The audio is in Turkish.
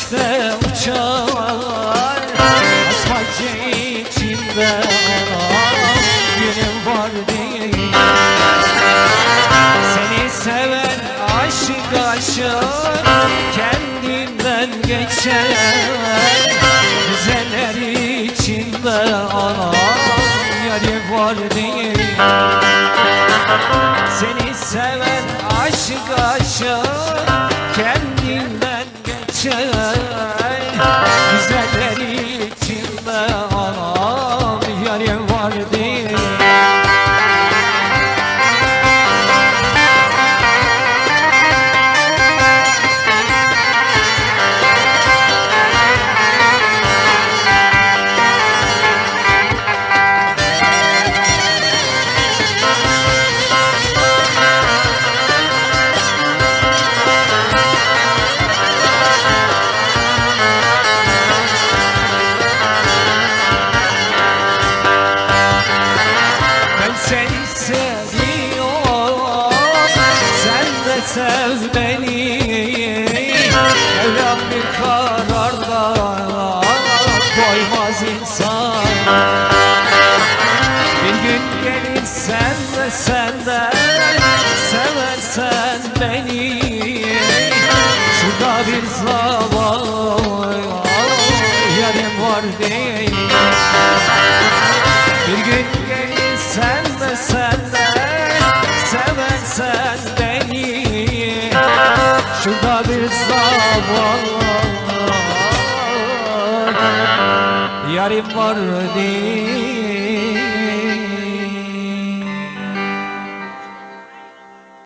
gökte uçar Sadece içimde Günüm var değil. Seni seven aşık aşık Kendinden geçer Güzeller içinde arar Yeri var değil. Seni seven aşık aşık kendinden geçer seni seviyorum Sen de sev beni. Mevlam bir kararda Koymaz insan. Bir gün gelir sen de sen de Seversen beni. Şurada bir zaman Yarım var değil Yarim var değil